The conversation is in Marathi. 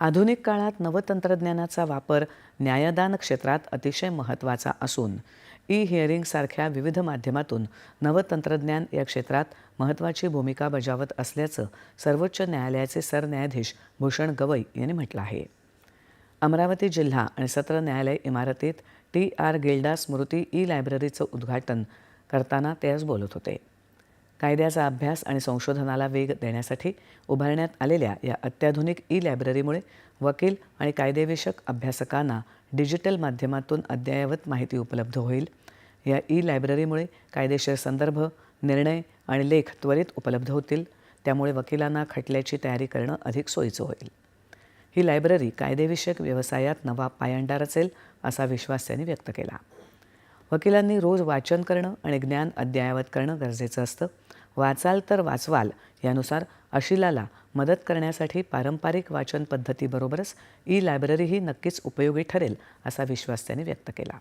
आधुनिक काळात नवतंत्रज्ञानाचा वापर न्यायदान क्षेत्रात अतिशय महत्त्वाचा असून ई हिअरिंगसारख्या विविध माध्यमातून नवतंत्रज्ञान या क्षेत्रात महत्त्वाची भूमिका बजावत असल्याचं सर्वोच्च न्यायालयाचे सरन्यायाधीश भूषण गवई यांनी म्हटलं आहे. अमरावती जिल्हा आणि सत्र न्यायालय इमारतीत टी आर गिल्डा स्मृती ई लायब्ररीचं उद्घाटन करताना ते आज बोलत होते. कायद्याचा अभ्यास आणि संशोधनाला वेग देण्यासाठी उभारण्यात आलेल्या या अत्याधुनिक ई लायब्ररीमुळे वकील आणि कायदेविषयक अभ्यासकांना डिजिटल माध्यमातून अद्ययावत माहिती उपलब्ध होईल. या ई लायब्ररीमुळे कायदेशीर संदर्भ निर्णय आणि लेख त्वरित उपलब्ध होतील. त्यामुळे वकिलांना खटल्याची तयारी करणं अधिक सोयीचं होईल. ही लायब्ररी कायदेविषयक व्यवसायात नवा पायंडा रचेल असा विश्वास त्यांनी व्यक्त केला. वकिलांनी रोज वाचन करणं आणि ज्ञान अद्ययावत करणं गरजेचं असतं. वाचाल तर वाचवाल यानुसार अशिलाला मदत करण्यासाठी पारंपरिक वाचन पद्धतीबरोबरच ई लायब्ररीही नक्कीच उपयोगी ठरेल असा विश्वास त्यांनी व्यक्त केला.